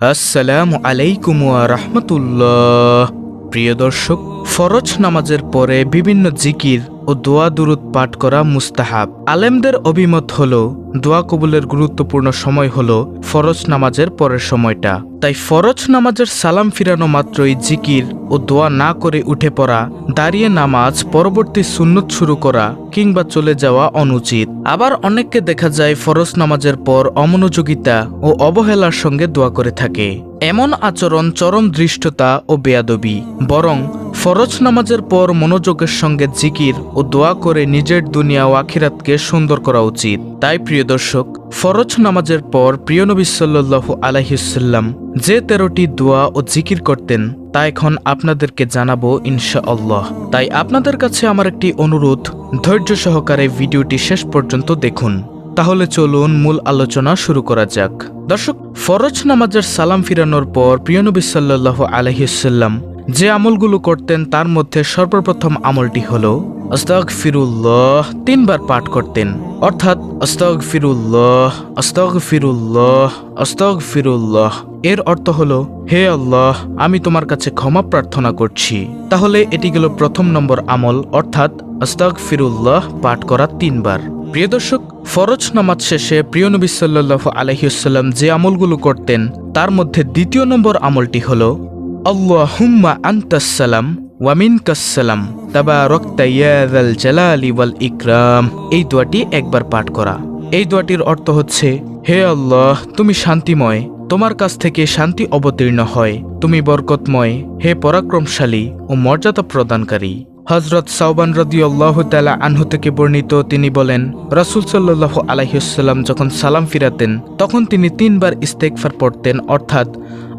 আসসালামু আলাইকুম রহমতুল্লাহ। প্রিয় দর্শক ফরজ নামাজের পরে বিভিন্ন জিকির ও দোয়া দুরুদ পাঠ করা মুস্তাহাব। আলেমদের অভিমত হল, দোয়া কবুলের গুরুত্বপূর্ণ সময় হল ফরজ নামাজের পরের সময়টা। তাই ফরজ নামাজের সালাম ফিরানো মাত্রই জিকির ও দোয়া না করে উঠে পড়া, দাঁড়িয়ে নামাজ, পরবর্তী সুন্নত শুরু করা কিংবা চলে যাওয়া অনুচিত। আবার অনেককে দেখা যায় ফরজ নামাজের পর অমনোযোগিতা ও অবহেলার সঙ্গে দোয়া করে থাকে। এমন আচরণ চরম দৃষ্টতা ও বেয়াদবি, বরং ফরজ নামাজের পর মনোযোগের সঙ্গে জিকির ও দোয়া করে নিজের দুনিয়া ও আখিরাতকে সুন্দর করা উচিত। তাই প্রিয় দর্শক, ফরজ নামাজের পর প্রিয় নবী সাল্লাল্লাহু আলাইহিসাল্লাম যে তেরোটি দোয়া ও জিকির করতেন, তা এখন আপনাদেরকে জানাব ইনশাআল্লাহ। তাই আপনাদের কাছে আমার একটি অনুরোধ, ধৈর্য সহকারে ভিডিওটি শেষ পর্যন্ত দেখুন। তাহলে চলুন মূল আলোচনা শুরু করা যাক। দর্শক, ফরজ নামাজের সালাম ফিরানোর পর প্রিয়নবী সাল্লাহ আলহিসাল্লাম যে আমলগুলো করতেন তার মধ্যে সর্বপ্রথম আমলটি হল আস্তাক ফিরুল্লাহ তিনবার পাঠ করতেন। অর্থাৎ আস্তাক ফিরুল্লাহ আস্তাক ফিরুল্লাহ আস্তাক ফিরুল্লাহ এর অর্থ হলো, হে আল্লাহ, আমি তোমার কাছে ক্ষমা প্রার্থনা করছি। তাহলে এটি গেল প্রথম নম্বর আমল, অর্থাৎ আস্তাক ফিরুল্লাহ পাঠ করা তিনবার। প্রিয় দর্শক, ফরজ নামাজ শেষে প্রিয় নবী সাল্লাহ আলহিউসাল্লাম যে আমলগুলো করতেন, তার মধ্যে দ্বিতীয় নম্বর আমলটি হল আল্লাহ হুম্মা আন্তাসালাম ওয়ামিন কাসালাম তাবা রক্তাইয়াল জালালি ওয়াল ইকরাম এই দোয়াটি একবার পাঠ করা। এই দোয়াটির অর্থ হচ্ছে, হে আল্লাহ, তুমি শান্তিময়। তোমার কাছ থেকে শান্তি অবতীর্ণ হয়। তুমি বরকতময়, হে পরাক্রমশালী ও মর্যাদা প্রদানকারী। হজরত সাউবান রদিউল্লাহ তালা আনহু থেকে বর্ণিত তিনি বলেন, রাসুল সাল্লাহ আলাইসাল্লাম যখন সালাম ফিরাতেন, তখন তিনি তিনবার ইস্তেকফার পড়তেন, অর্থাৎ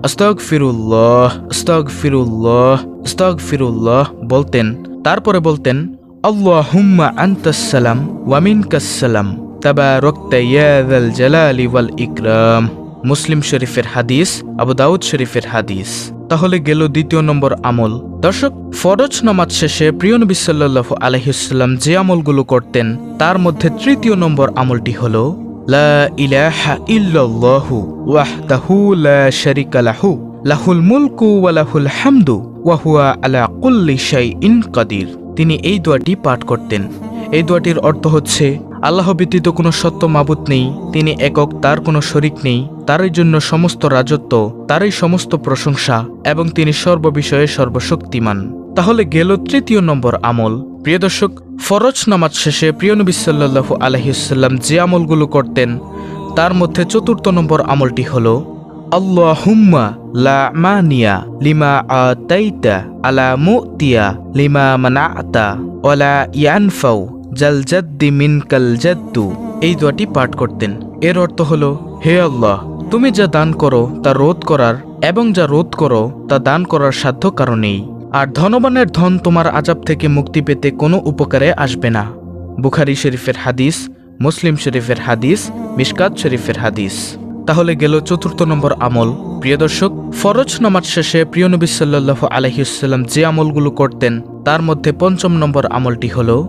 আস্তক ফিরুল্লাহ আস্তক ফিরুল্লাহ আস্তক ফিরুল্লাহ বলতেন তারপরে বলতেন আল্লাহ হুম্মা আন্তাসালাম ওয়ামিন কাসালাম তাবা রক্তাইয়াল জালালি ওয়াল ইকরাম। মুসলিম শরীফের হাদিস, আবু দাউদ শরীফের হাদিস। তাহলে গেল দ্বিতীয় নম্বর আমল। দর্শক, ফরজ নামাজ শেষে প্রিয় নবী সাল্লাহ আলহিসাল্লাম যে আমলগুলো করতেন, তার মধ্যে তৃতীয় নম্বর আমলটি হল লা লাহুল আলা তিনি এই দোয়াটি পাঠ করতেন। এই দোয়াটির অর্থ হচ্ছে, আল্লাহ ব্যতীত কোনো সত্য মাবুত নেই, তিনি একক, তার কোনো শরিক নেই, তারই জন্য সমস্ত রাজত্ব, তারই সমস্ত প্রশংসা, এবং তিনি সর্ববিষয়ে সর্বশক্তিমান। তাহলে গেল তৃতীয় নম্বর আমল। প্রিয় দর্শক, ফরজ নামাজ শেষে প্রিয় নবী সাল্লাহু আলহিসাল্লাম যে আমলগুলো করতেন, তার মধ্যে চতুর্থ নম্বর আমলটি হল, আল্লাহুম্মা লা মানিয়া লিমা আতাইতা আলা মুতিয়া লিমা মানাতা ওয়ালা ইয়ানফাউ জাল জাদ্দি মিন কাল জাদ্দু। এই দোয়াটি পাঠ করতেন। এর অর্থ হল, হে আল্লাহ, তুমি যা দান করো তা রোধ করার এবং যা রোধ করো তা দান করার সাধ্য কারণেই আর ধনবানের ধন তোমার আজাব থেকে মুক্তি পেতে কোনো উপকারে আসবে না। বুখারি শরীফের হাদিস, মুসলিম শরীফের হাদিস, মিশকাত শরীফের হাদিস। তাহলে গেল চতুর্থ নম্বর আমল। প্রিয় দর্শক, ফরজ নামাজ শেষে প্রিয় নবী সাল্লাহ আলহিউসাল্লাম যে আমলগুলো করতেন, তার মধ্যে পঞ্চম নম্বর আমলটি হল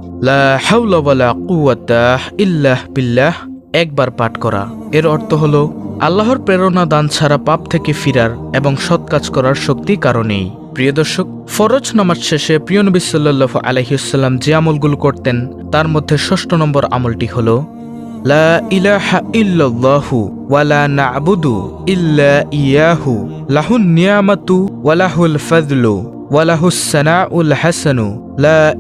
ইল্লাহ বিল্লাহ, একবার পাঠ করা। এর অর্থ হল, আল্লাহর প্রেরণা দান ছাড়া পাপ থেকে ফিরার এবং সৎ কাজ করার শক্তি কারণেই প্রিয় দর্শক, ফরজ নামাজ শেষে প্রিয় নবী সাল্লাহ আলহিউসাল্লাম যে আমলগুলো করতেন, তার মধ্যে ষষ্ঠ নম্বর আমলটি হল, লা ওয়ালা ইয়াহু, লাহুন ফাদলু হাসানু, লা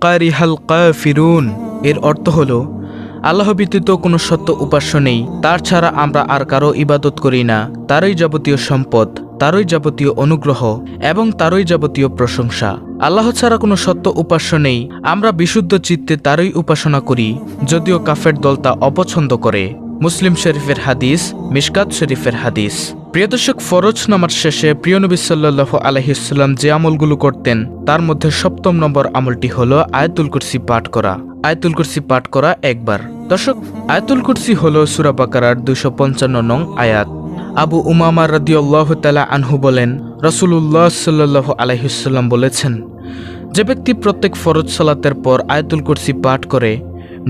কারিহাল কাফিরুন। এর অর্থ হলো আল্লাহ ব্যতীত কোনো সত্য উপাস্য নেই। তার ছাড়া আমরা আর কারও ইবাদত করি না। তারই যাবতীয় সম্পদ, তারই যাবতীয় অনুগ্রহ এবং তারই যাবতীয় প্রশংসা। আল্লাহ ছাড়া কোনো সত্য উপাস্য নেই। আমরা বিশুদ্ধ চিত্তে তারই উপাসনা করি, যদিও কাফের দল তা অপছন্দ করে। মুসলিম শরীফের হাদিস, মিশকাত শরীফের হাদিস। প্রিয় দর্শক, ফরজ নামাজ শেষে প্রিয় নবী সাল্লাহ আলহিসাল্লাম যে আমলগুলো করতেন, তার মধ্যে সপ্তম নম্বর আমলটি হল আয়াতুল কুরসি পাঠ করা। আয়াতুল কুরসি পাঠ করা একবার। দর্শক, আয়াতুল কুরসি হলো সুরাবাকার দুশো পঞ্চান্ন নং আয়াত। আবু উমামা রাদিউল্লাহ তালা আনহু বলেন রসুল্লাহ সাল্লাহ আলহিসাল্লাম বলেছেন, যে ব্যক্তি প্রত্যেক ফরজ সালাতের পর আয়াতুল কুরসি পাঠ করে,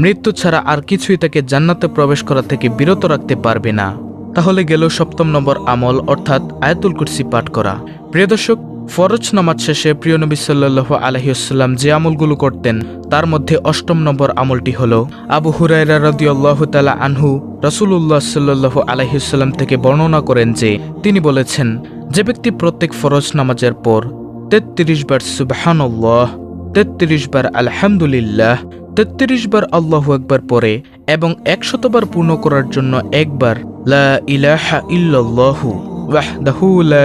মৃত্যু ছাড়া আর কিছুই তাকে জান্নাতে প্রবেশ করা থেকে বিরত রাখতে পারবে না। তাহলে গেল সপ্তম নম্বর আমল, অর্থাৎ আয়াতুল কুরসি পাঠ করা। প্রিয় দর্শক ফরজ নামাজ শেষে প্রিয় নবী সাল্লাহ আলহিউসাল্লাম যে আমলগুলো করতেন, তার মধ্যে অষ্টম নম্বর আমলটি হল, আবু হুরাইরা রদিয়াল্লাহ তালা আনহু রসুল্লাহ সাল্লাহ আলহিউসাল্লাম থেকে বর্ণনা করেন যে, তিনি বলেছেন, যে ব্যক্তি প্রত্যেক ফরজ নামাজের পর তেত্রিশ বার সুবাহানল্লাহ, তেত্রিশ বার আলহামদুলিল্লাহ, তেত্রিশ বার আল্লাহু একবার পরে এবং একশতবার পূর্ণ করার জন্য একবার লা ইলাহা ইল্লাল্লাহু ওয়াহদাহু লা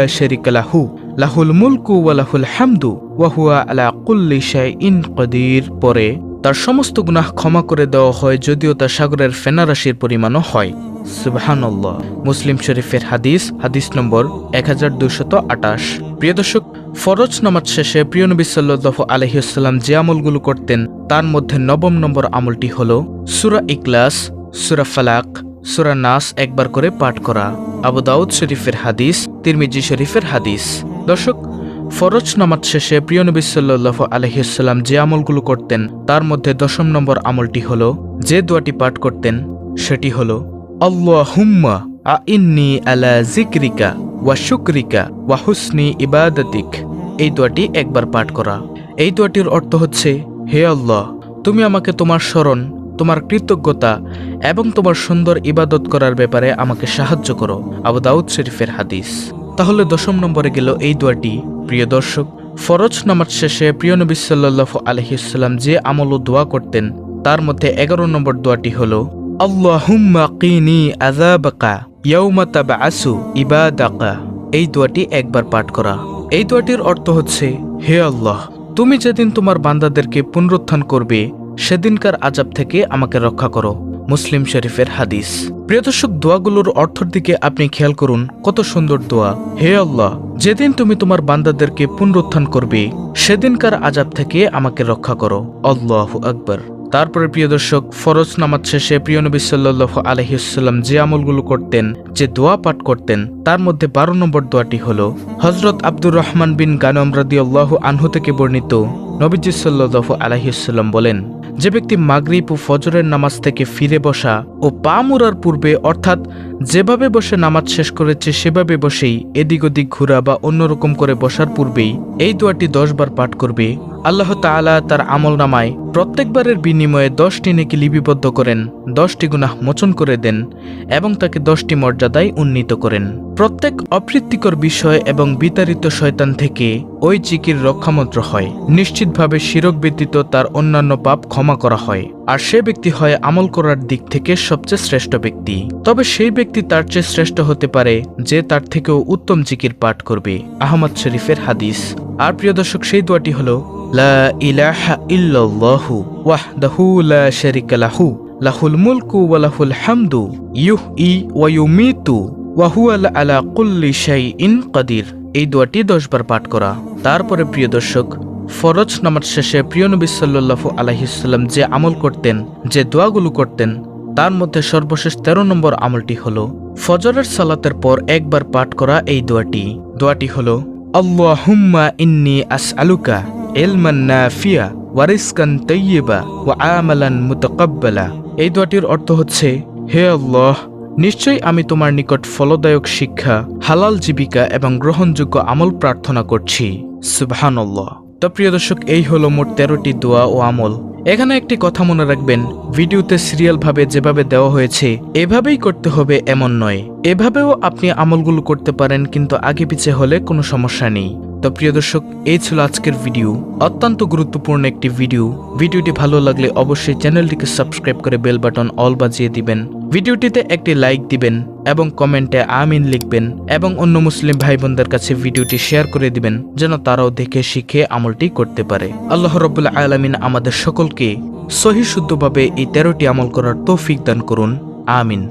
লাহু লাহুল মুলকু ওয়া লাহুল হামদু ওয়া হুয়া আলা কুল্লি শাইইন কদির। পরে তার সমস্ত গুনাহ ক্ষমা করে দেওয়া হয় যদিও তা সাগরের ফেনারাশির পরিমাণও হয়। সুবহানাল্লাহ। মুসলিম শরীফের হাদিস হাদিস নম্বর এক হাজার দুশত আটাশ প্রিয় দর্শক, ফরজ নামাজ শেষে প্রিয় নবী সাল্লাহ আলহিউসাল্লাম যে আমলগুলো করতেন, তার মধ্যে নবম নম্বর আমলটি হল সুরা ইকলাস সুরা ফালাক, সুরা নাস একবার করে পাঠ করা। আবু দাউদ শরীফের হাদিস, তিরমিজি শরীফের হাদিস। দর্শক, ফরজ নামাজ শেষে প্রিয় নবী সাল্লাহ আলহিউসাল্লাম যে আমলগুলো করতেন, তার মধ্যে দশম নম্বর আমলটি হল, যে দোয়াটি পাঠ করতেন, সেটি হল, আল্লাহুম্মা আইন্নি আলা জিক্রিকা ওয়া শুক্রিকা ওয়া হুসনি ইবাদাতিক। এই দোয়াটি একবার পাঠ করা। এই দোয়াটির অর্থ হচ্ছে, হে আল্লাহ, তুমি আমাকে তোমার স্মরণ, তোমার কৃতজ্ঞতা এবং তোমার সুন্দর ইবাদত করার ব্যাপারে আমাকে সাহায্য করো। আবু দাউদ শরীফের হাদিস। তাহলে দশম নম্বরে গেল এই দোয়াটি। প্রিয় দর্শক, ফরজ নামাজ শেষে প্রিয় নবী সাল্লাহ আলহিসাল্লাম যে আমল ও দোয়া করতেন, তার মধ্যে এগারো নম্বর দোয়াটি হল ইবাদাকা। এই দোয়াটি একবার পাঠ করা। এই দোয়াটির অর্থ হচ্ছে, হে আল্লাহ, তুমি যেদিন তোমার বান্দাদেরকে পুনরুত্থান করবে, সেদিনকার আজাব থেকে আমাকে রক্ষা করো। মুসলিম শরীফের হাদিস। প্রিয় দর্শক, দোয়াগুলোর অর্থর দিকে আপনি খেয়াল করুন, কত সুন্দর দোয়া। হে আল্লাহ, যেদিন তুমি তোমার বান্দাদেরকে পুনরুত্থান করবে, সেদিনকার আজাব থেকে আমাকে রক্ষা করো। আল্লাহ আকবর। তারপরে প্রিয় দর্শক, ফরজ নামাজ শেষে প্রিয় নবী সাল্লাহ আলহিউসাল্লাম যে আমলগুলো করতেন, যে দোয়া পাঠ করতেন, তার মধ্যে বারো নম্বর দোয়াটি হল হজরত আব্দুর রহমান বিন গানম রাদিয়াল্লাহু আনহু থেকে বর্ণিত, নবীজি সাল্লাহ আলহিউসাল্লাম বলেন যে ব্যক্তি মাগরিব ও ফজরের নামাজ থেকে ফিরে বসা ও পা মুড়ার পূর্বে অর্থাৎ যেভাবে বসে নামাজ শেষ করেছে সেভাবে বসেই এদিক ওদিক ঘোরা বা অন্যরকম করে বসার পূর্বেই এই দোয়াটি দশবার পাঠ করবে। আল্লাহ তাআলা তার আমল নামায় প্রত্যেকবারের বিনিময়ে দশটি নেকি লিপিবদ্ধ করেন, দশটি গুনাহ মোচন করে দেন এবং তাকে দশটি মর্যাদায় উন্নীত করেন। প্রত্যেক অপ্রীতিকর বিষয় এবং বিতাড়িত শয়তান থেকে ওই চিকির রক্ষামন্ত্র হয়। নিশ্চিতভাবে শিরক ব্যতীত তার অন্যান্য পাপ ক্ষমা করা হয়। আর সে ব্যক্তি হয় আমল করার দিক থেকে সবচেয়ে শ্রেষ্ঠ ব্যক্তি। তবে সেই ব্যক্তি তার চেয়ে শ্রেষ্ঠ হতে পারে যে তার থেকেও উত্তম জিকির পাঠ করবে। আহমদ শরীফের হাদিস। আর প্রিয় দর্শক, সেই দোয়াটি হলো লা ইলাহা লা লাহুল হামদু আলা কুল্লি কাদির। এই দশবার পাঠ করা। তারপরে প্রিয় দর্শক, ফরজ নামাজ শেষে প্রিয় নবী সাল্লাল্লাহু আলাইহিসাল্লাম যে আমল করতেন, যে দোয়াগুলো করতেন, তার মধ্যে সর্বশেষ তেরো নম্বর আমলটি হলো, ফজরের সালাতের পর একবার পাঠ করা এই দোয়াটি। দোয়াটি হলো, আল্লাহুম্মা ইন্নি আসআলুকা ইলমান নাফিয়া ওয়ারিসকান তৈয়বা ওয়া আমালান মুতাকাব্বালা। এই দোয়াটির অর্থ হচ্ছে, হে আল্লাহ, নিশ্চয়ই আমি তোমার নিকট ফলদায়ক শিক্ষা, হালাল জীবিকা এবং গ্রহণযোগ্য আমল প্রার্থনা করছি। সুবহানাল্লাহ। তো প্রিয় দর্শক, এই হলো মোট তেরোটি দোয়া ও আমল। এখানে একটি কথা মনে রাখবেন, ভিডিওতে সিরিয়াল ভাবে যেভাবে দেওয়া হয়েছে, এভাবেই করতে হবে এমন নয়। এভাবেও আপনি আমলগুলো করতে পারেন, কিন্তু আগে পিছে হলে কোনো সমস্যা নেই। তো প্রিয় দর্শক, এই ছিল আজকের ভিডিও অত্যন্ত গুরুত্বপূর্ণ একটি ভিডিও ভিডিওটি ভালো লাগলে অবশ্যই চ্যানেলটিকে সাবস্ক্রাইব করে বেল বাটন অল বাজিয়ে দিবেন। ভিডিওটিতে একটি লাইক দিবেন এবং কমেন্টে আমিন লিখবেন এবং অন্য মুসলিম ভাই বোনদের কাছে ভিডিওটি শেয়ার করে দিবেন, যেন তারাও দেখে, শিখে আমলটি করতে পারে। আল্লাহ রবুল্লা আলমিন আমাদের সকলকে সহি শুদ্ধভাবে এই তেরোটি আমল করার তৌফিক দান করুন। আমিন।